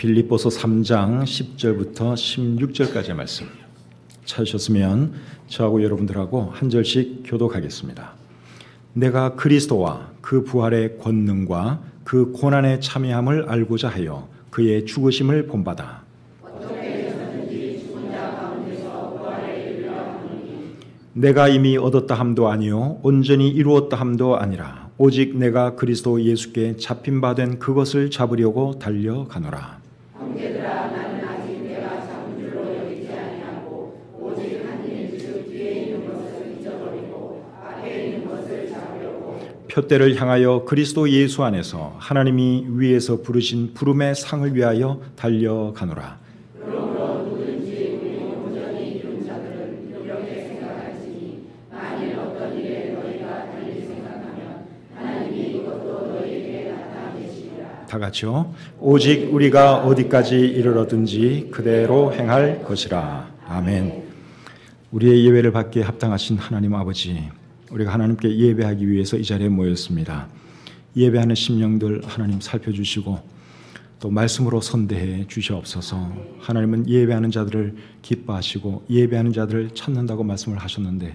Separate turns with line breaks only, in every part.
빌립보서 3장 10절부터 16절까지의 말씀 찾으셨으면 저하고 여러분들하고 한 절씩 교독하겠습니다. 내가 그리스도와 그 부활의 권능과 그 고난의 참여함을 알고자 하여 그의 죽으심을 본받아 내가 이미 얻었다 함도 아니요 온전히 이루었다 함도 아니라 오직 내가 그리스도 예수께 잡힌 바 된 그것을 잡으려고 달려가노라. 형제들아 나는 아직 내가 잡은 줄로 여기지 아니하고 오직 한 일, 즉 뒤에 있는 것을 잊어버리고 앞에 있는 것을 잡으려고 표대를 향하여 그리스도 예수 안에서 하나님이 위에서 부르신 부름의 상을 위하여 달려가노라. 다 같이요. 오직 우리가 어디까지 이르렀든지 그대로 행할 것이라. 아멘. 우리의 예배를 받기에 합당하신 하나님 아버지, 우리가 하나님께 예배하기 위해서 이 자리에 모였습니다. 예배하는 심령들 하나님 살펴주시고 또 말씀으로 선대해 주시옵소서. 하나님은 예배하는 자들을 기뻐하시고 예배하는 자들을 찾는다고 말씀을 하셨는데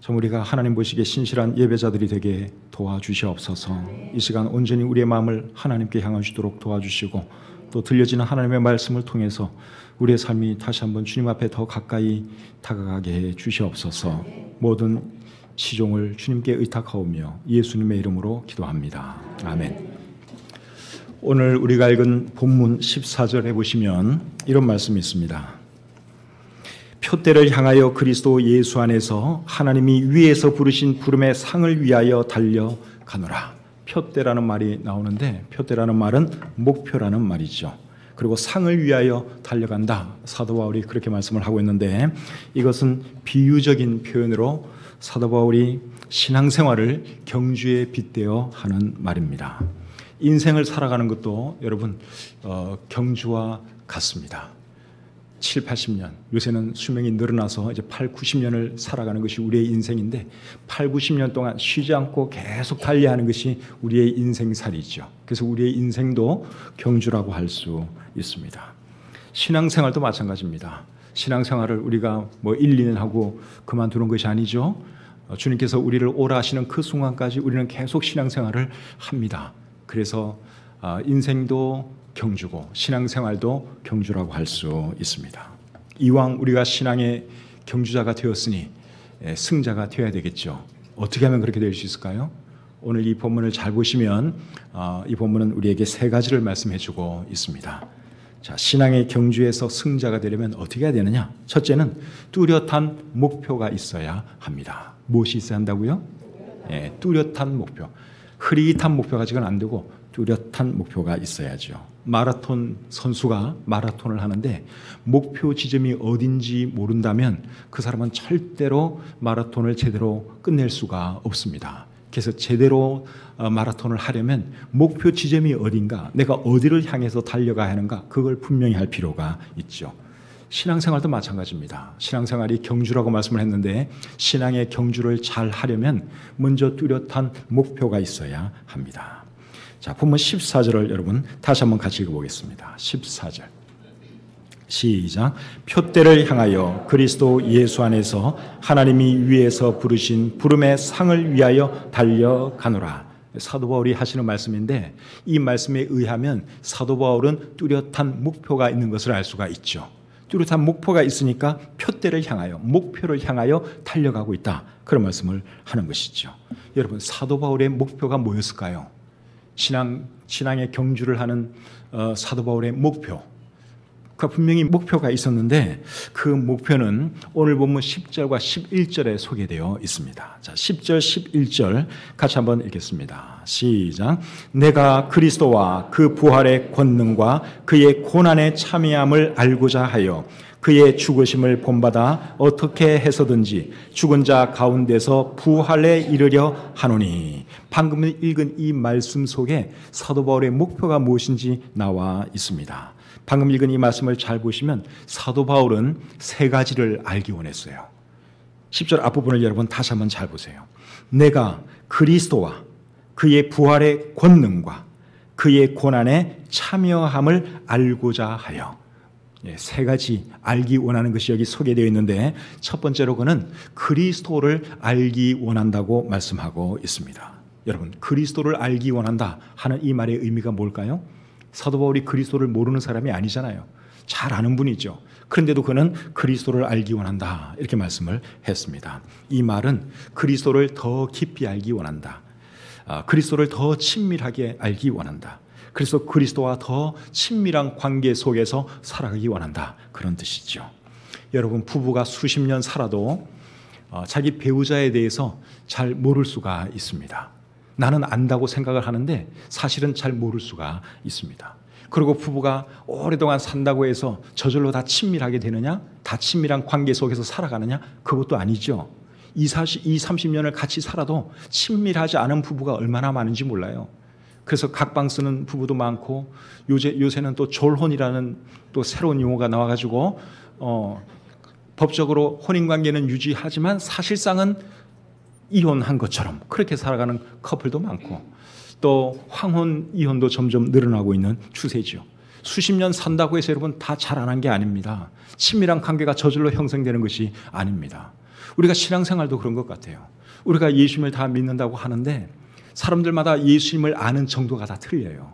참 우리가 하나님 보시기에 신실한 예배자들이 되게 도와주시옵소서. 이 시간 온전히 우리의 마음을 하나님께 향하시도록 도와주시고 또 들려지는 하나님의 말씀을 통해서 우리의 삶이 다시 한번 주님 앞에 더 가까이 다가가게 해 주시옵소서. 모든 시종을 주님께 의탁하오며 예수님의 이름으로 기도합니다. 아멘. 오늘 우리가 읽은 본문 14절에 보시면 이런 말씀이 있습니다. 표대를 향하여 그리스도 예수 안에서 하나님이 위에서 부르신 부름의 상을 위하여 달려 가노라. 표대라는 말이 나오는데 표대라는 말은 목표라는 말이죠. 그리고 상을 위하여 달려간다. 사도 바울이 그렇게 말씀을 하고 있는데 이것은 비유적인 표현으로 사도 바울이 신앙생활을 경주에 빗대어 하는 말입니다. 인생을 살아가는 것도 여러분 어, 경주와 같습니다. 7, 80년. 요새는 수명이 늘어나서 이제 8, 90년을 살아가는 것이 우리의 인생인데 8, 90년 동안 쉬지 않고 계속 달려하는 것이 우리의 인생살이죠. 그래서 우리의 인생도 경주라고 할 수 있습니다. 신앙생활도 마찬가지입니다. 신앙생활을 우리가 뭐 1, 2년 하고 그만두는 것이 아니죠. 어, 주님께서 우리를 오라 하시는 그 순간까지 우리는 계속 신앙생활을 합니다. 그래서 아, 인생도 경주고 신앙생활도 경주라고 할 수 있습니다. 이왕 우리가 신앙의 경주자가 되었으니 예, 승자가 되어야 되겠죠. 어떻게 하면 그렇게 될 수 있을까요? 오늘 이 본문을 잘 보시면 아, 이 본문은 우리에게 세 가지를 말씀해 주고 있습니다. 자, 신앙의 경주에서 승자가 되려면 어떻게 해야 되느냐? 첫째는 뚜렷한 목표가 있어야 합니다. 무엇이 있어야 한다고요? 예, 뚜렷한 목표. 흐릿한 목표 가지고는 안 되고 뚜렷한 목표가 있어야죠. 마라톤 선수가 마라톤을 하는데 목표 지점이 어딘지 모른다면 그 사람은 절대로 마라톤을 제대로 끝낼 수가 없습니다. 그래서 제대로 어, 마라톤을 하려면 목표 지점이 어딘가, 내가 어디를 향해서 달려가야 하는가, 그걸 분명히 할 필요가 있죠. 신앙생활도 마찬가지입니다. 신앙생활이 경주라고 말씀을 했는데 신앙의 경주를 잘 하려면 먼저 뚜렷한 목표가 있어야 합니다. 자, 본문 14절을 여러분 다시 한번 같이 읽어보겠습니다. 14절. 시작. 표대를 향하여 그리스도 예수 안에서 하나님이 위에서 부르신 부름의 상을 위하여 달려가노라. 사도 바울이 하시는 말씀인데 이 말씀에 의하면 사도 바울은 뚜렷한 목표가 있는 것을 알 수가 있죠. 뚜렷한 목표가 있으니까 표대를 향하여 목표를 향하여 달려가고 있다. 그런 말씀을 하는 것이죠. 여러분 사도 바울의 목표가 뭐였을까요? 신앙 신앙의 경주를 하는 어, 사도 바울의 목표. 그 분명히 목표가 있었는데 그 목표는 오늘 본문 10절과 11절에 소개되어 있습니다. 자, 10절, 11절 같이 한번 읽겠습니다. 시작. 내가 그리스도와 그 부활의 권능과 그의 고난의 참여함을 알고자 하여 그의 죽으심을 본받아 어떻게 해서든지 죽은 자 가운데서 부활에 이르려 하노니 방금 읽은 이 말씀 속에 사도 바울의 목표가 무엇인지 나와 있습니다. 방금 읽은 이 말씀을 잘 보시면 사도 바울은 세 가지를 알기 원했어요. 10절 앞부분을 여러분 다시 한번 잘 보세요. 내가 그리스도와 그의 부활의 권능과 그의 고난에 참여함을 알고자 하여 예, 세 가지 알기 원하는 것이 여기 소개되어 있는데 첫 번째로 그는 그리스도를 알기 원한다고 말씀하고 있습니다. 여러분 그리스도를 알기 원한다 하는 이 말의 의미가 뭘까요? 사도 바울이 그리스도를 모르는 사람이 아니잖아요. 잘 아는 분이죠. 그런데도 그는 그리스도를 알기 원한다. 이렇게 말씀을 했습니다. 이 말은 그리스도를 더 깊이 알기 원한다. 아, 그리스도를 더 친밀하게 알기 원한다. 그래서 그리스도와 더 친밀한 관계 속에서 살아가기 원한다. 그런 뜻이죠. 여러분, 부부가 수십 년 살아도 어, 자기 배우자에 대해서 잘 모를 수가 있습니다. 나는 안다고 생각을 하는데 사실은 잘 모를 수가 있습니다. 그리고 부부가 오래동안 산다고 해서 저절로 다 친밀하게 되느냐? 다 친밀한 관계 속에서 살아가느냐? 그것도 아니죠. 2, 40, 2, 30년을 같이 살아도 친밀하지 않은 부부가 얼마나 많은지 몰라요. 그래서 각방 쓰는 부부도 많고 요새, 요새는 또 졸혼이라는 또 새로운 용어가 나와 가지고 어, 법적으로 혼인 관계는 유지하지만 사실상은 이혼한 것처럼 그렇게 살아가는 커플도 많고 또 황혼 이혼도 점점 늘어나고 있는 추세죠. 수십 년 산다고 해서 여러분 다 잘 안 한 게 아닙니다. 친밀한 관계가 저절로 형성되는 것이 아닙니다. 우리가 신앙생활도 그런 것 같아요. 우리가 예수님을 다 믿는다고 하는데 사람들마다 예수님을 아는 정도가 다 틀려요.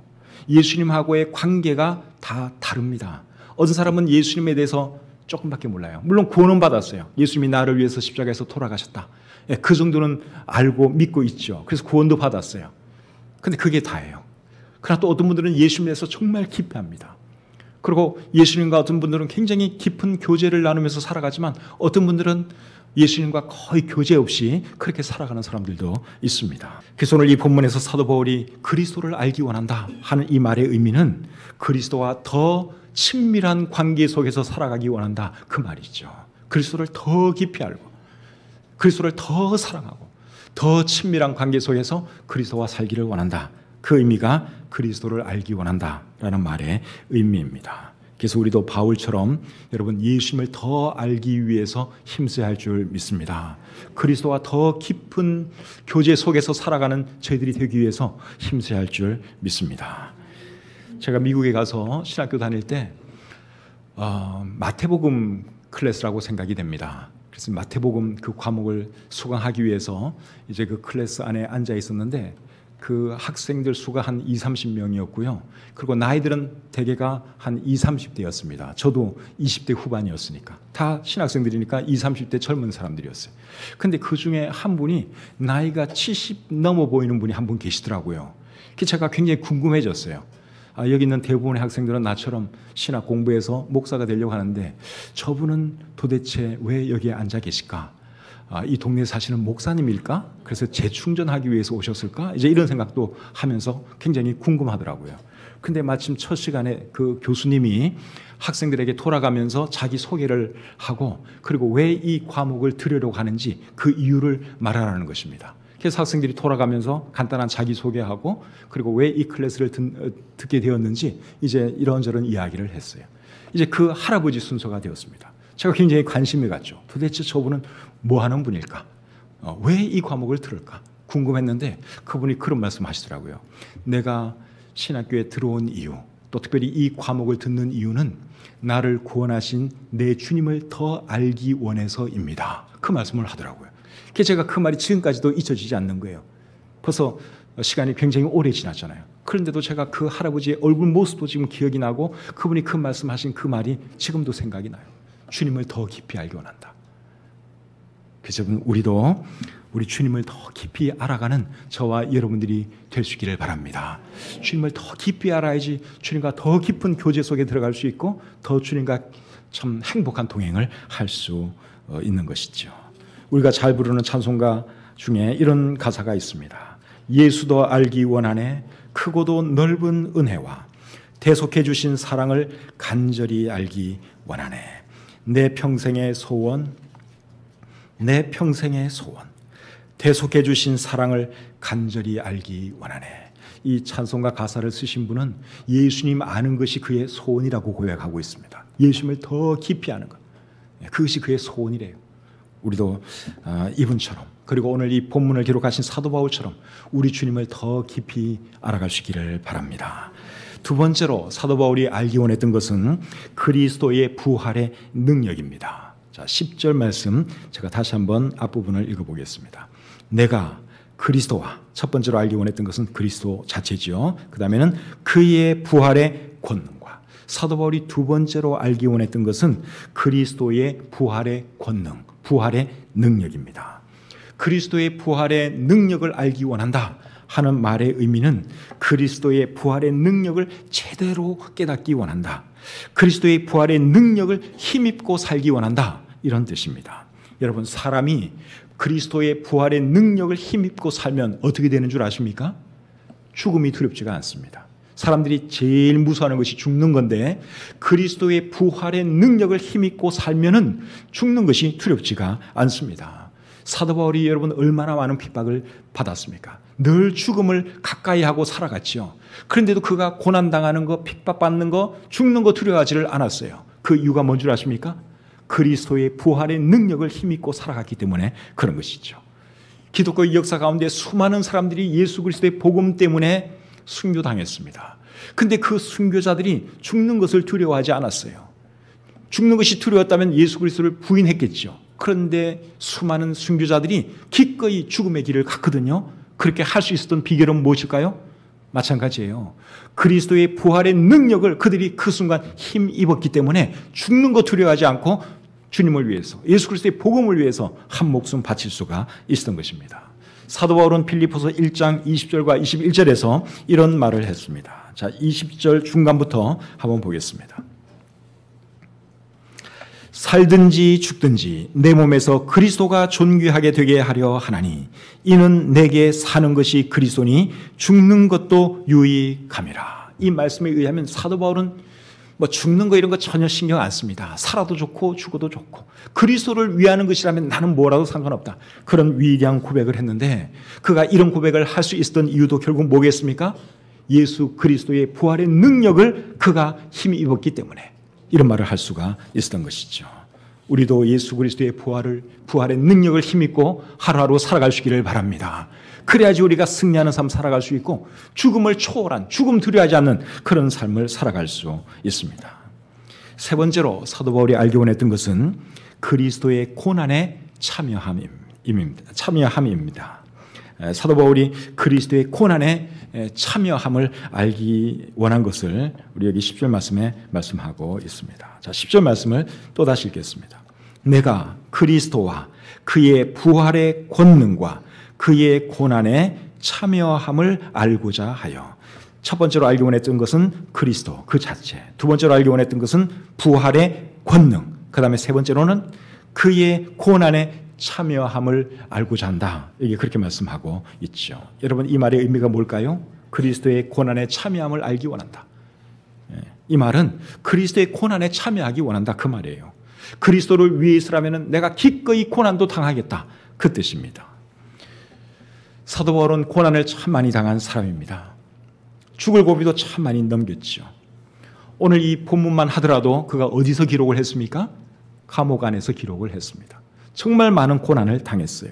예수님하고의 관계가 다 다릅니다. 어떤 사람은 예수님에 대해서 조금밖에 몰라요. 물론 구원은 받았어요. 예수님이 나를 위해서 십자가에서 돌아가셨다. 예, 그 정도는 알고 믿고 있죠. 그래서 구원도 받았어요. 근데 그게 다예요. 그러나 또 어떤 분들은 예수님에서 정말 깊이 합니다. 그리고 예수님과 어떤 분들은 굉장히 깊은 교제를 나누면서 살아가지만 어떤 분들은 예수님과 거의 교제 없이 그렇게 살아가는 사람들도 있습니다. 그래서 오늘 이 본문에서 사도 바울이 그리스도를 알기 원한다 하는 이 말의 의미는 그리스도와 더 친밀한 관계 속에서 살아가기 원한다 그 말이죠. 그리스도를 더 깊이 알고 그리스도를 더 사랑하고 더 친밀한 관계 속에서 그리스도와 살기를 원한다. 그 의미가 그리스도를 알기 원한다라는 말의 의미입니다. 그래서 우리도 바울처럼 여러분 예수님을 더 알기 위해서 힘써야 할 줄 믿습니다. 그리스도와 더 깊은 교제 속에서 살아가는 저희들이 되기 위해서 힘써야 할 줄 믿습니다. 제가 미국에 가서 신학교 다닐 때 어, 마태복음 클래스라고 생각이 됩니다. 그래서 마태복음 그 과목을 수강하기 위해서 이제 그 클래스 안에 앉아 있었는데 그 학생들 수가 한 2, 30명이었고요. 그리고 나이들은 대개가 한 2, 30대였습니다. 저도 20대 후반이었으니까. 다 신학생들이니까 2, 30대 젊은 사람들이었어요. 근데 그 중에 한 분이 나이가 70 넘어 보이는 분이 한 분 계시더라고요. 그 제가 굉장히 궁금해졌어요. 아, 여기 있는 대부분의 학생들은 나처럼 신학 공부해서 목사가 되려고 하는데 저분은 도대체 왜 여기에 앉아 계실까? 아, 이 동네에 사시는 목사님일까? 그래서 재충전하기 위해서 오셨을까? 이제 이런 생각도 하면서 굉장히 궁금하더라고요. 근데 마침 첫 시간에 그 교수님이 학생들에게 돌아가면서 자기 소개를 하고 그리고 왜 이 과목을 들으려고 하는지 그 이유를 말하라는 것입니다. 그래서 학생들이 돌아가면서 간단한 자기소개하고 그리고 왜 이 클래스를 듣, 어, 듣게 되었는지 이제 이런저런 이야기를 했어요. 이제 그 할아버지 순서가 되었습니다. 제가 굉장히 관심이 갔죠. 도대체 저분은 뭐 하는 분일까? 어, 왜이 과목을 들을까? 궁금했는데 그분이 그런 말씀 하시더라고요. 내가 신학교에 들어온 이유, 또 특별히 이 과목을 듣는 이유는 나를 구원하신 내 주님을 더 알기 원해서입니다. 그 말씀을 하더라고요. 그래서 제가 그 말이 지금까지도 잊혀지지 않는 거예요. 벌써 시간이 굉장히 오래 지났잖아요. 그런데도 제가 그 할아버지의 얼굴 모습도 지금 기억이 나고 그분이 그 말씀하신 그 말이 지금도 생각이 나요. 주님을 더 깊이 알기 원한다. 그래서 우리도 우리 주님을 더 깊이 알아가는 저와 여러분들이 될 수 있기를 바랍니다. 주님을 더 깊이 알아야지 주님과 더 깊은 교제 속에 들어갈 수 있고 더 주님과 참 행복한 동행을 할수 어, 있는 것이죠. 우리가 잘 부르는 찬송가 중에 이런 가사가 있습니다. 예수도 알기 원하네 크고도 넓은 은혜와 대속해 주신 사랑을 간절히 알기 원하네 내 평생의 소원 내 평생의 소원 대속해 주신 사랑을 간절히 알기 원하네 이 찬송가 가사를 쓰신 분은 예수님 아는 것이 그의 소원이라고 고백하고 있습니다. 예수님을 더 깊이 아는 것. 그것이 그의 소원이래요. 우리도 아, 이분처럼 그리고 오늘 이 본문을 기록하신 사도 바울처럼 우리 주님을 더 깊이 알아갈 수 있기를 바랍니다. 두 번째로 사도 바울이 알기 원했던 것은 그리스도의 부활의 능력입니다. 자, 10절 말씀 제가 다시 한번 앞부분을 읽어 보겠습니다. 내가 그리스도와 첫 번째로 알기 원했던 것은 그리스도 자체지요. 그 다음에는 그의 부활의 권능과 사도 바울이 두 번째로 알기 원했던 것은 그리스도의 부활의 권능, 부활의 능력입니다. 그리스도의 부활의 능력을 알기 원한다 하는 말의 의미는 그리스도의 부활의 능력을 제대로 깨닫기 원한다. 그리스도의 부활의 능력을 힘입고 살기 원한다. 이런 뜻입니다. 여러분, 사람이 그리스도의 부활의 능력을 힘입고 살면 어떻게 되는 줄 아십니까? 죽음이 두렵지가 않습니다. 사람들이 제일 무서워하는 것이 죽는 건데 그리스도의 부활의 능력을 힘입고 살면은 죽는 것이 두렵지가 않습니다. 사도 바울이 여러분 얼마나 많은 핍박을 받았습니까? 늘 죽음을 가까이 하고 살아갔지요. 그런데도 그가 고난 당하는 거, 핍박 받는 거, 죽는 거 두려워하지를 않았어요. 그 이유가 뭔 줄 아십니까? 그리스도의 부활의 능력을 힘입고 살아갔기 때문에 그런 것이죠. 기독교 역사 가운데 수많은 사람들이 예수 그리스도의 복음 때문에 순교당했습니다. 근데 그 순교자들이 죽는 것을 두려워하지 않았어요. 죽는 것이 두려웠다면 예수 그리스도를 부인했겠죠. 그런데 수많은 순교자들이 기꺼이 죽음의 길을 갔거든요. 그렇게 할 수 있었던 비결은 무엇일까요? 마찬가지예요. 그리스도의 부활의 능력을 그들이 그 순간 힘 입었기 때문에 죽는 것 두려워하지 않고 주님을 위해서 예수 그리스도의 복음을 위해서 한 목숨 바칠 수가 있었던 것입니다. 사도 바울은 필리포서 1장 20절과 21절에서 이런 말을 했습니다. 자, 20절 중간부터 한번 보겠습니다. 살든지 죽든지 내 몸에서 그리스도가 존귀하게 되게 하려 하나니 이는 내게 사는 것이 그리스도니 죽는 것도 유익함이라. 이 말씀에 의하면 사도 바울은 뭐 죽는 거 이런 거 전혀 신경 안 씁니다. 살아도 좋고 죽어도 좋고 그리스도를 위하는 것이라면 나는 뭐라도 상관없다. 그런 위대한 고백을 했는데 그가 이런 고백을 할 수 있었던 이유도 결국 뭐겠습니까? 예수 그리스도의 부활의 능력을 그가 힘 입었기 때문에 이런 말을 할 수가 있었던 것이죠. 우리도 예수 그리스도의 부활을 부활의 능력을 힘입고 하루하루 살아갈 수 있기를 바랍니다. 그래야지 우리가 승리하는 삶 살아갈 수 있고 죽음을 초월한 죽음 두려워하지 않는 그런 삶을 살아갈 수 있습니다. 세 번째로 사도 바울이 알기 원했던 것은 그리스도의 고난에 참여함입니다. 참여함입니다. 사도 바울이 그리스도의 고난에 참여함을 알기 원한 것을 우리 여기 10절 말씀에 말씀하고 있습니다. 자, 10절 말씀을 또 다시 읽겠습니다. 내가 그리스도와 그의 부활의 권능과 그의 고난에 참여함을 알고자 하여 첫 번째로 알기 원했던 것은 그리스도 그 자체. 두 번째로 알기 원했던 것은 부활의 권능. 그 다음에 세 번째로는 그의 고난에 참여함을 알고자 한다. 이게 그렇게 말씀하고 있죠. 여러분 이 말의 의미가 뭘까요? 그리스도의 고난에 참여함을 알기 원한다. 예, 이 말은 그리스도의 고난에 참여하기 원한다 그 말이에요. 그리스도를 위해서라면 내가 기꺼이 고난도 당하겠다 그 뜻입니다. 사도 바울은 고난을 참 많이 당한 사람입니다. 죽을 고비도 참 많이 넘겼죠. 오늘 이 본문만 하더라도 그가 어디서 기록을 했습니까? 감옥 안에서 기록을 했습니다. 정말 많은 고난을 당했어요.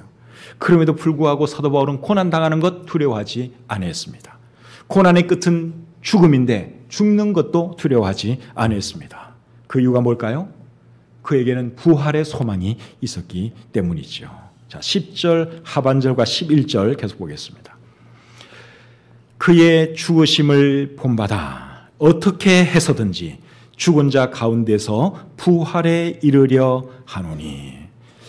그럼에도 불구하고 사도 바울은 고난 당하는 것 두려워하지 않았습니다. 고난의 끝은 죽음인데 죽는 것도 두려워하지 않았습니다. 그 이유가 뭘까요? 그에게는 부활의 소망이 있었기 때문이죠. 자, 10절 하반절과 11절 계속 보겠습니다. 그의 죽으심을 본받아 어떻게 해서든지 죽은 자 가운데서 부활에 이르려 하노니.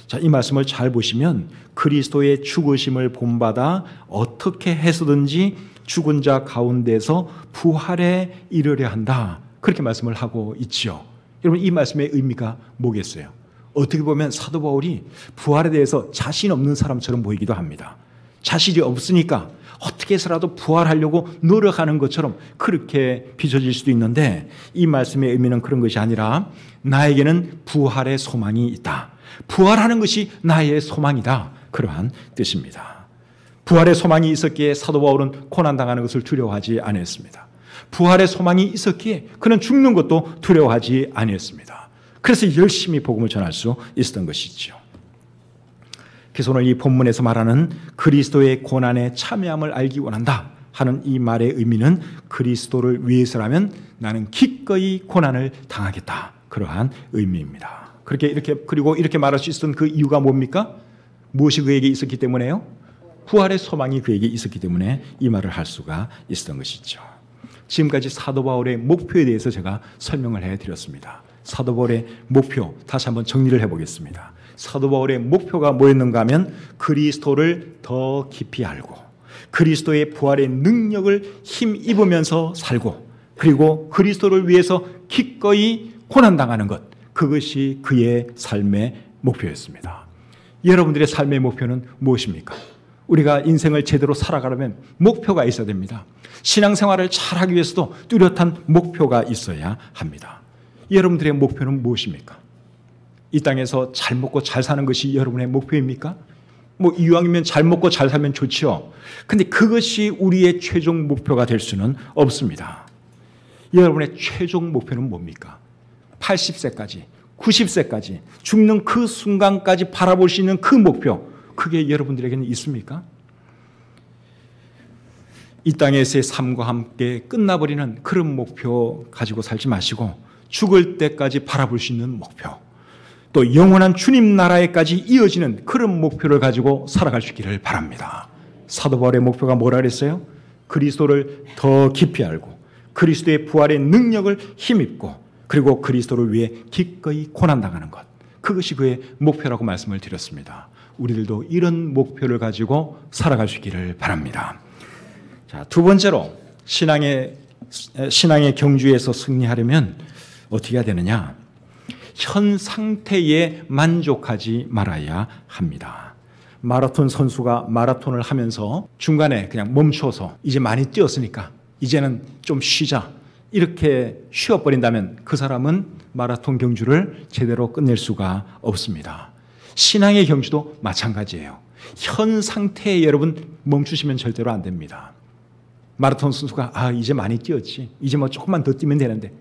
자, 이 말씀을 잘 보시면 그리스도의 죽으심을 본받아 어떻게 해서든지 죽은 자 가운데서 부활에 이르려 한다. 그렇게 말씀을 하고 있죠. 여러분 이 말씀의 의미가 뭐겠어요? 어떻게 보면 사도 바울이 부활에 대해서 자신 없는 사람처럼 보이기도 합니다. 자신이 없으니까 어떻게 해서라도 부활하려고 노력하는 것처럼 그렇게 비춰질 수도 있는데 이 말씀의 의미는 그런 것이 아니라 나에게는 부활의 소망이 있다. 부활하는 것이 나의 소망이다. 그러한 뜻입니다. 부활의 소망이 있었기에 사도 바울은 고난당하는 것을 두려워하지 않았습니다. 부활의 소망이 있었기에 그는 죽는 것도 두려워하지 않았습니다. 그래서 열심히 복음을 전할 수 있었던 것이죠. 그래서 오늘 이 본문에서 말하는 그리스도의 고난에 참여함을 알기 원한다 하는 이 말의 의미는 그리스도를 위해서라면 나는 기꺼이 고난을 당하겠다. 그러한 의미입니다. 그렇게 이렇게 그리고 이렇게 말할 수 있었던 그 이유가 뭡니까? 무엇이 그에게 있었기 때문에요? 부활의 소망이 그에게 있었기 때문에 이 말을 할 수가 있었던 것이죠. 지금까지 사도 바울의 목표에 대해서 제가 설명을 해 드렸습니다. 사도 바울의 목표 다시 한번 정리를 해 보겠습니다. 사도 바울의 목표가 뭐였는가 하면 그리스도를 더 깊이 알고 그리스도의 부활의 능력을 힘입으면서 살고 그리고 그리스도를 위해서 기꺼이 고난 당하는 것 그것이 그의 삶의 목표였습니다. 여러분들의 삶의 목표는 무엇입니까? 우리가 인생을 제대로 살아가려면 목표가 있어야 됩니다. 신앙생활을 잘하기 위해서도 뚜렷한 목표가 있어야 합니다. 여러분들의 목표는 무엇입니까? 이 땅에서 잘 먹고 잘 사는 것이 여러분의 목표입니까? 뭐 이왕이면 잘 먹고 잘 살면 좋지요. 근데 그것이 우리의 최종 목표가 될 수는 없습니다. 여러분의 최종 목표는 뭡니까? 80세까지, 90세까지 죽는 그 순간까지 바라볼 수 있는 그 목표, 그게 여러분들에게는 있습니까? 이 땅에서의 삶과 함께 끝나버리는 그런 목표 가지고 살지 마시고 죽을 때까지 바라볼 수 있는 목표, 또 영원한 주님 나라에까지 이어지는 그런 목표를 가지고 살아갈 수 있기를 바랍니다. 사도 바울의 목표가 뭐라 그랬어요? 그리스도를 더 깊이 알고 그리스도의 부활의 능력을 힘입고 그리고 그리스도를 위해 기꺼이 고난당하는 것. 그것이 그의 목표라고 말씀을 드렸습니다. 우리들도 이런 목표를 가지고 살아갈 수 있기를 바랍니다. 자, 두 번째로 신앙의 신앙의 경주에서 승리하려면 어떻게 해야 되느냐? 현 상태에 만족하지 말아야 합니다. 마라톤 선수가 마라톤을 하면서 중간에 그냥 멈춰서 이제 많이 뛰었으니까 이제는 좀 쉬자. 이렇게 쉬어버린다면 그 사람은 마라톤 경주를 제대로 끝낼 수가 없습니다. 신앙의 경주도 마찬가지예요. 현 상태에 여러분 멈추시면 절대로 안 됩니다. 마라톤 선수가 아 이제 많이 뛰었지. 이제 뭐 조금만 더 뛰면 되는데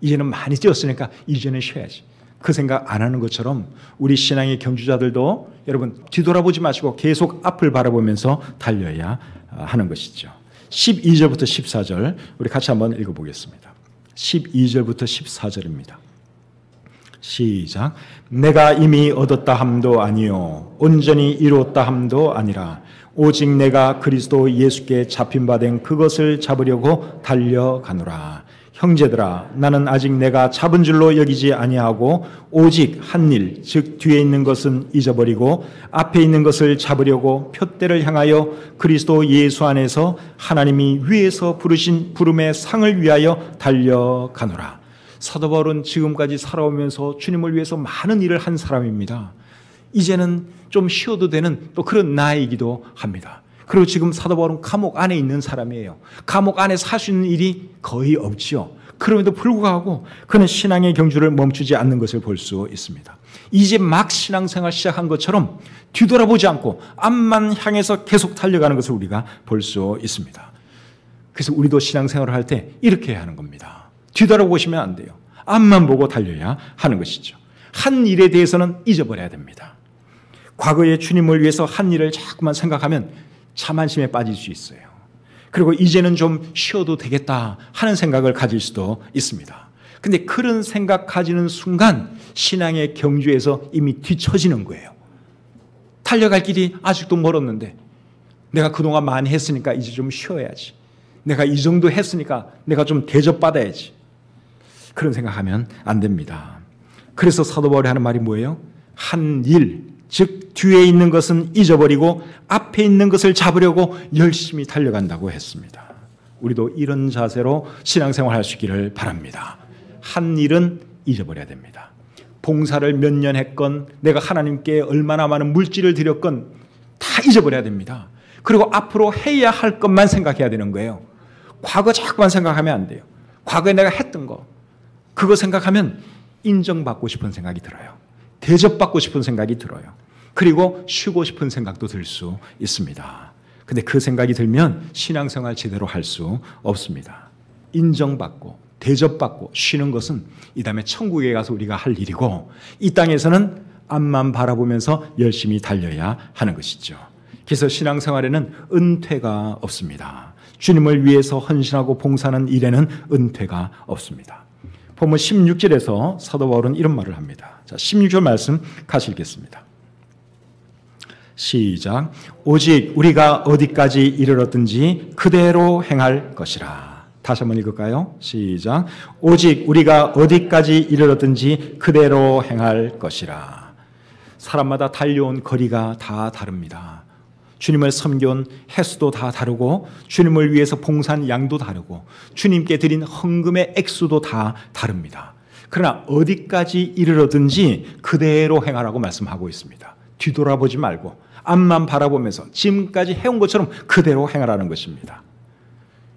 이제는 많이 뛰었으니까 이제는 쉬어야지. 그 생각 안 하는 것처럼 우리 신앙의 경주자들도 여러분 뒤돌아보지 마시고 계속 앞을 바라보면서 달려야 하는 것이죠. 12절부터 14절 우리 같이 한번 읽어보겠습니다. 12절부터 14절입니다. 시작. 내가 이미 얻었다 함도 아니요 온전히 이루었다 함도 아니라 오직 내가 그리스도 예수께 잡힌 바 된 그것을 잡으려고 달려가노라. 형제들아 나는 아직 내가 잡은 줄로 여기지 아니하고 오직 한 일 즉 뒤에 있는 것은 잊어버리고 앞에 있는 것을 잡으려고 표대를 향하여 그리스도 예수 안에서 하나님이 위에서 부르신 부름의 상을 위하여 달려가노라. 사도 바울은 지금까지 살아오면서 주님을 위해서 많은 일을 한 사람입니다. 이제는 좀 쉬어도 되는 또 그런 나이기도 합니다 그리고 지금 사도 바울은 감옥 안에 있는 사람이에요. 감옥 안에 살 수 있는 일이 거의 없지요. 그럼에도 불구하고 그는 신앙의 경주를 멈추지 않는 것을 볼 수 있습니다. 이제 막 신앙생활 시작한 것처럼 뒤돌아보지 않고 앞만 향해서 계속 달려가는 것을 우리가 볼 수 있습니다. 그래서 우리도 신앙생활을 할 때 이렇게 하는 겁니다. 뒤돌아보시면 안 돼요. 앞만 보고 달려야 하는 것이죠. 한 일에 대해서는 잊어버려야 됩니다. 과거에 주님을 위해서 한 일을 자꾸만 생각하면 자만심에 빠질 수 있어요. 그리고 이제는 좀 쉬어도 되겠다 하는 생각을 가질 수도 있습니다. 근데 그런 생각 가지는 순간 신앙의 경주에서 이미 뒤처지는 거예요. 달려갈 길이 아직도 멀었는데 내가 그동안 많이 했으니까 이제 좀 쉬어야지. 내가 이 정도 했으니까 내가 좀 대접받아야지. 그런 생각하면 안 됩니다. 그래서 사도 바울이 하는 말이 뭐예요? 한 일, 즉 뒤에 있는 것은 잊어버리고 앞에 있는 것을 잡으려고 열심히 달려간다고 했습니다. 우리도 이런 자세로 신앙생활 할 수 있기를 바랍니다. 한 일은 잊어버려야 됩니다. 봉사를 몇 년 했건 내가 하나님께 얼마나 많은 물질을 드렸건 다 잊어버려야 됩니다. 그리고 앞으로 해야 할 것만 생각해야 되는 거예요. 과거 자꾸만 생각하면 안 돼요. 과거에 내가 했던 거 그거 생각하면 인정받고 싶은 생각이 들어요. 대접받고 싶은 생각이 들어요. 그리고 쉬고 싶은 생각도 들 수 있습니다. 근데 그 생각이 들면 신앙생활 제대로 할 수 없습니다. 인정받고 대접받고 쉬는 것은 이 다음에 천국에 가서 우리가 할 일이고 이 땅에서는 앞만 바라보면서 열심히 달려야 하는 것이죠. 그래서 신앙생활에는 은퇴가 없습니다. 주님을 위해서 헌신하고 봉사하는 일에는 은퇴가 없습니다. 보면 16절에서 사도 바울은 이런 말을 합니다. 자, 16절 말씀 같이 읽겠습니다. 시작. 오직 우리가 어디까지 이르렀든지 그대로 행할 것이라. 다시 한번 읽을까요? 시작. 오직 우리가 어디까지 이르렀든지 그대로 행할 것이라. 사람마다 달려온 거리가 다 다릅니다. 주님을 섬겨온 횟수도 다 다르고 주님을 위해서 봉산 양도 다르고 주님께 드린 헌금의 액수도 다 다릅니다. 그러나 어디까지 이르러든지 그대로 행하라고 말씀하고 있습니다. 뒤돌아보지 말고 앞만 바라보면서 지금까지 해온 것처럼 그대로 행하라는 것입니다.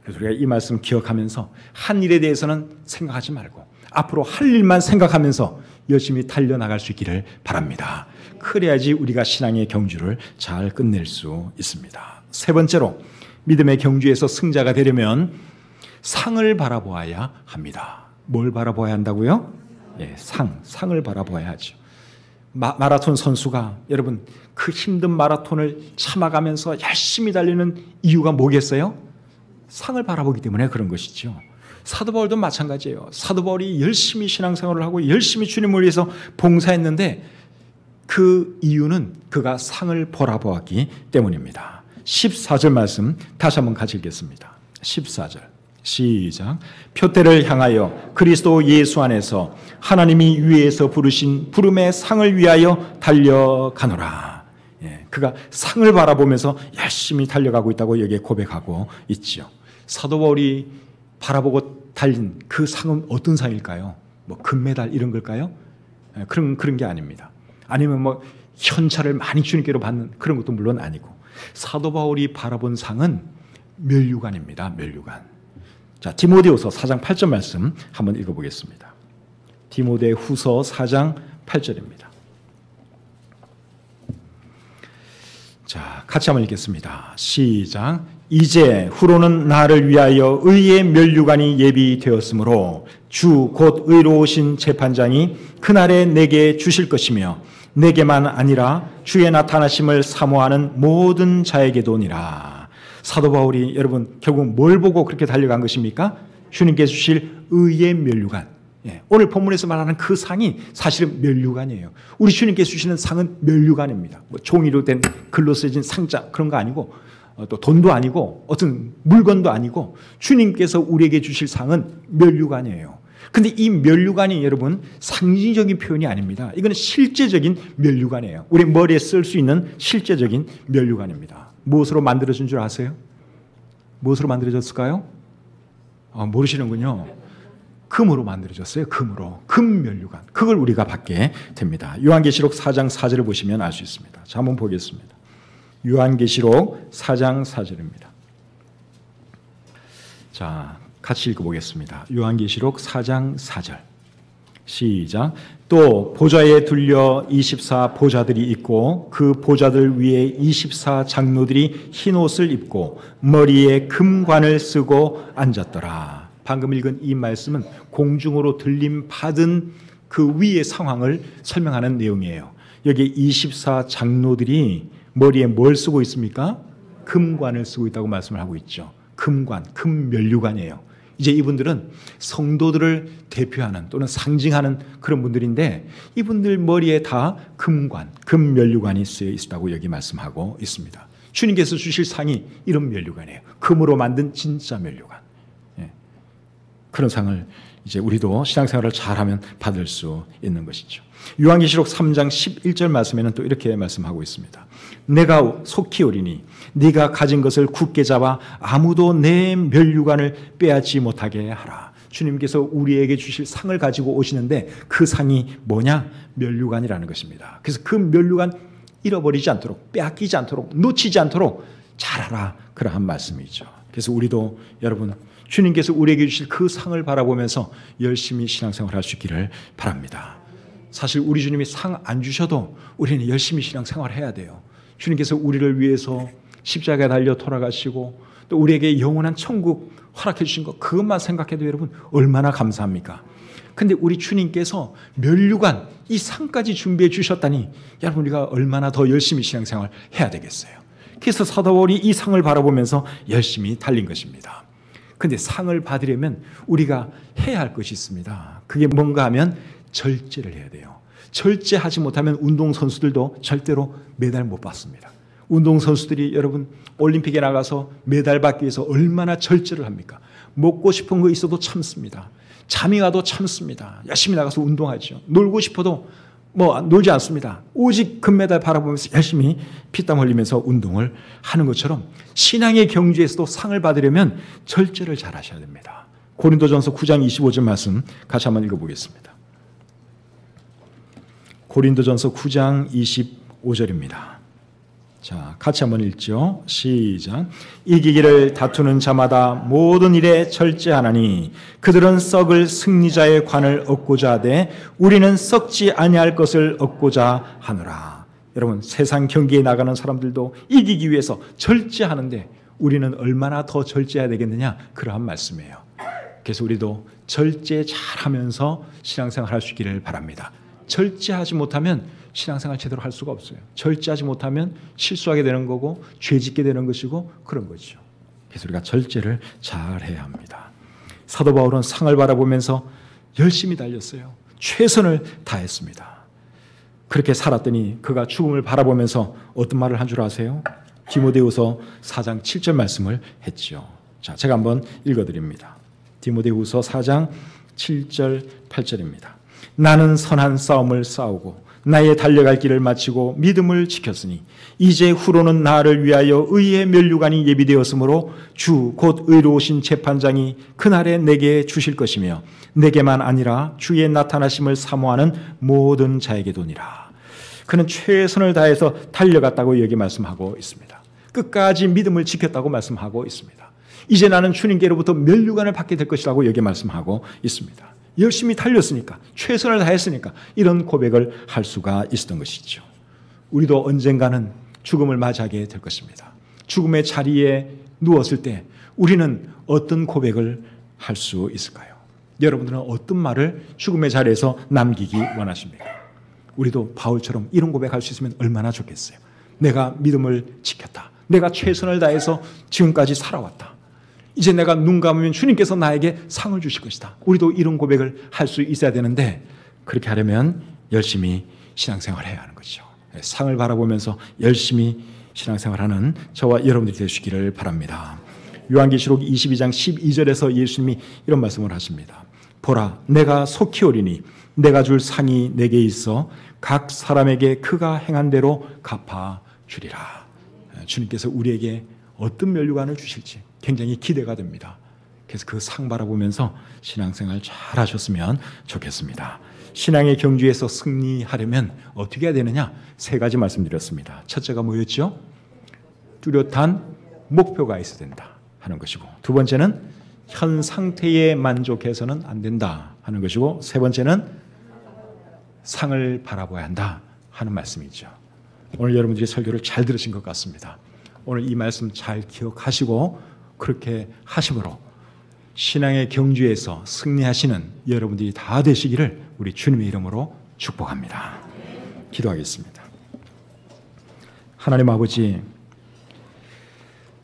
그래서 우리가 이 말씀 기억하면서 한 일에 대해서는 생각하지 말고 앞으로 할 일만 생각하면서 열심히 달려나갈 수 있기를 바랍니다. 그래야지 우리가 신앙의 경주를 잘 끝낼 수 있습니다. 세 번째로 믿음의 경주에서 승자가 되려면 상을 바라보아야 합니다. 뭘 바라보아야 한다고요? 예, 상, 상을 바라보아야 하죠. 마, 마라톤 선수가 여러분 그 힘든 마라톤을 참아가면서 열심히 달리는 이유가 뭐겠어요? 상을 바라보기 때문에 그런 것이죠. 사도 바울도 마찬가지예요. 사도 바울이 열심히 신앙생활을 하고 열심히 주님을 위해서 봉사했는데 그 이유는 그가 상을 보라보았기 때문입니다. 14절 말씀 다시 한번 같이 읽겠습니다. 14절. 시작. 표대를 향하여 그리스도 예수 안에서 하나님이 위에서 부르신 부름의 상을 위하여 달려가노라. 예, 그가 상을 바라보면서 열심히 달려가고 있다고 여기에 고백하고 있죠. 사도 바울이 바라보고 달린 그 상은 어떤 상일까요? 뭐 금메달 이런 걸까요? 예, 그런 그런 게 아닙니다. 아니면 뭐 현찰을 많이 주님께로 받는 그런 것도 물론 아니고 사도 바울이 바라본 상은 멸류관입니다. 멸류관. 자, 디모데후서 4장 8절 말씀 한번 읽어 보겠습니다. 디모데 후서 4장 8절입니다. 자, 같이 한번 읽겠습니다. 시작. 이제 후로는 나를 위하여 의의 멸류관이 예비되었으므로 주 곧 의로우신 재판장이 그날에 내게 주실 것이며 내게만 아니라 주의 나타나심을 사모하는 모든 자에게도니라. 사도 바울이 여러분 결국 뭘 보고 그렇게 달려간 것입니까? 주님께서 주실 의의 멸류관. 예, 오늘 본문에서 말하는 그 상이 사실은 멸류관이에요. 우리 주님께서 주시는 상은 멸류관입니다. 뭐 종이로 된 글로 쓰여진 상자 그런 거 아니고 어, 또 돈도 아니고 어떤 물건도 아니고 주님께서 우리에게 주실 상은 멸류관이에요. 근데 이 멸류관이 여러분 상징적인 표현이 아닙니다. 이거는 실제적인 멸류관이에요. 우리 머리에 쓸 수 있는 실제적인 멸류관입니다. 무엇으로 만들어진 줄 아세요? 무엇으로 만들어졌을까요? 아, 모르시는군요. 금으로 만들어졌어요. 금으로. 금멸류관. 그걸 우리가 받게 됩니다. 요한계시록 4장 4절을 보시면 알 수 있습니다. 자, 한번 보겠습니다. 요한계시록 4장 4절입니다. 자, 같이 읽어보겠습니다. 요한계시록 4장 4절. 시작. 또 보좌에 둘려 24 보좌들이 있고 그 보좌들 위에 24 장로들이 흰 옷을 입고 머리에 금관을 쓰고 앉았더라. 방금 읽은 이 말씀은 공중으로 들림 받은 그 위의 상황을 설명하는 내용이에요. 여기 24 장로들이 머리에 뭘 쓰고 있습니까? 금관을 쓰고 있다고 말씀을 하고 있죠. 금관, 금면류관이에요. 이제 이분들은 성도들을 대표하는 또는 상징하는 그런 분들인데 이분들 머리에 다 금관, 금면류관이 쓰여 있다고 여기 말씀하고 있습니다. 주님께서 주실 상이 이런 면류관이에요. 금으로 만든 진짜 면류관. 예. 그런 상을 이제 우리도 신앙생활을 잘하면 받을 수 있는 것이죠. 요한계시록 3장 11절 말씀에는 또 이렇게 말씀하고 있습니다. 내가 속히 오리니 네가 가진 것을 굳게 잡아 아무도 내 멸류관을 빼앗지 못하게 하라. 주님께서 우리에게 주실 상을 가지고 오시는데 그 상이 뭐냐? 멸류관이라는 것입니다. 그래서 그 멸류관 잃어버리지 않도록 빼앗기지 않도록 놓치지 않도록 잘하라 그러한 말씀이죠. 그래서 우리도 여러분 주님께서 우리에게 주실 그 상을 바라보면서 열심히 신앙생활 할수 있기를 바랍니다. 사실 우리 주님이 상 안 주셔도 우리는 열심히 신앙생활 해야 돼요. 주님께서 우리를 위해서 십자가에 달려 돌아가시고 또 우리에게 영원한 천국 허락해 주신 것 그것만 생각해도 여러분 얼마나 감사합니까? 근데 우리 주님께서 멸류관 이 상까지 준비해 주셨다니 여러분 우리가 얼마나 더 열심히 신앙생활 해야 되겠어요. 그래서 사도 바울이 이 상을 바라보면서 열심히 달린 것입니다. 근데 상을 받으려면 우리가 해야 할 것이 있습니다. 그게 뭔가 하면 절제를 해야 돼요. 절제하지 못하면 운동선수들도 절대로 메달 못 받습니다. 운동선수들이 여러분 올림픽에 나가서 메달 받기 위해서 얼마나 절제를 합니까? 먹고 싶은 거 있어도 참습니다. 잠이 와도 참습니다. 열심히 나가서 운동하죠. 놀고 싶어도 뭐 놀지 않습니다. 오직 금메달 바라보면서 열심히 피땀 흘리면서 운동을 하는 것처럼 신앙의 경주에서도 상을 받으려면 절제를 잘 하셔야 됩니다. 고린도전서 9장 25절 말씀 같이 한번 읽어보겠습니다. 고린도전서 9장 25절입니다. 자, 같이 한번 읽죠. 시작. 이기기를 다투는 자마다 모든 일에 절제하나니 그들은 썩을 승리자의 관을 얻고자 하되 우리는 썩지 아니할 것을 얻고자 하노라. 여러분, 세상 경기에 나가는 사람들도 이기기 위해서 절제하는데 우리는 얼마나 더 절제해야 되겠느냐? 그러한 말씀이에요. 그래서 우리도 절제 잘 하면서 신앙생활 할 수 있기를 바랍니다. 절제하지 못하면 신앙생활 제대로 할 수가 없어요. 절제하지 못하면 실수하게 되는 거고 죄 짓게 되는 것이고 그런 거죠. 그래서 우리가 절제를 잘 해야 합니다. 사도 바울은 상을 바라보면서 열심히 달렸어요. 최선을 다했습니다. 그렇게 살았더니 그가 죽음을 바라보면서 어떤 말을 한 줄 아세요? 디모데후서 4장 7절 말씀을 했죠. 자, 제가 한번 읽어 드립니다. 디모데후서 4장 7절 8절입니다. 나는 선한 싸움을 싸우고 나의 달려갈 길을 마치고 믿음을 지켰으니 이제 후로는 나를 위하여 의의 면류관이 예비되었으므로 주 곧 의로우신 재판장이 그날에 내게 주실 것이며 내게만 아니라 주의 나타나심을 사모하는 모든 자에게도니라. 그는 최선을 다해서 달려갔다고 여기 말씀하고 있습니다. 끝까지 믿음을 지켰다고 말씀하고 있습니다. 이제 나는 주님께로부터 면류관을 받게 될 것이라고 여기 말씀하고 있습니다. 열심히 달렸으니까, 최선을 다했으니까 이런 고백을 할 수가 있었던 것이죠. 우리도 언젠가는 죽음을 맞이하게 될 것입니다. 죽음의 자리에 누웠을 때 우리는 어떤 고백을 할 수 있을까요? 여러분들은 어떤 말을 죽음의 자리에서 남기기 원하십니까? 우리도 바울처럼 이런 고백할 수 있으면 얼마나 좋겠어요. 내가 믿음을 지켰다. 내가 최선을 다해서 지금까지 살아왔다. 이제 내가 눈 감으면 주님께서 나에게 상을 주실 것이다. 우리도 이런 고백을 할 수 있어야 되는데 그렇게 하려면 열심히 신앙생활 해야 하는 거죠. 상을 바라보면서 열심히 신앙생활하는 저와 여러분들이 되시기를 바랍니다. 요한계시록 22장 12절에서 예수님이 이런 말씀을 하십니다. 보라, 내가 속히 오리니 내가 줄 상이 내게 있어 각 사람에게 그가 행한 대로 갚아 주리라. 주님께서 우리에게 어떤 면류관을 주실지 굉장히 기대가 됩니다. 그래서 그 상 바라보면서 신앙생활 잘 하셨으면 좋겠습니다. 신앙의 경주에서 승리하려면 어떻게 해야 되느냐? 세 가지 말씀드렸습니다. 첫째가 뭐였죠? 뚜렷한 목표가 있어야 된다 하는 것이고 두 번째는 현 상태에 만족해서는 안 된다 하는 것이고 세 번째는 상을 바라봐야 한다 하는 말씀이죠. 오늘 여러분들이 설교를 잘 들으신 것 같습니다. 오늘 이 말씀 잘 기억하시고 그렇게 하심으로 신앙의 경주에서 승리하시는 여러분들이 다 되시기를 우리 주님의 이름으로 축복합니다. 기도하겠습니다. 하나님 아버지,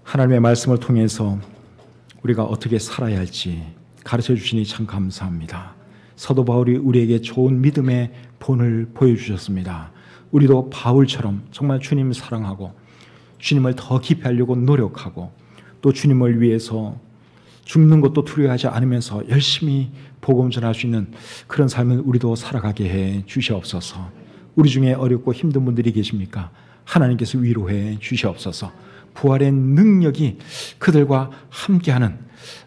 하나님의 말씀을 통해서 우리가 어떻게 살아야 할지 가르쳐 주시니 참 감사합니다. 사도 바울이 우리에게 좋은 믿음의 본을 보여주셨습니다. 우리도 바울처럼 정말 주님 사랑하고 주님을 더 깊이 하려고 노력하고 또 주님을 위해서 죽는 것도 두려워하지 않으면서 열심히 복음 전할 수 있는 그런 삶을 우리도 살아가게 해 주시옵소서. 우리 중에 어렵고 힘든 분들이 계십니까? 하나님께서 위로해 주시옵소서. 부활의 능력이 그들과 함께하는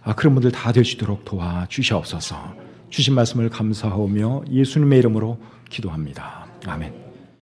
아, 그런 분들 다 되시도록 도와 주시옵소서. 주신 말씀을 감사하며 예수님의 이름으로 기도합니다. 아멘.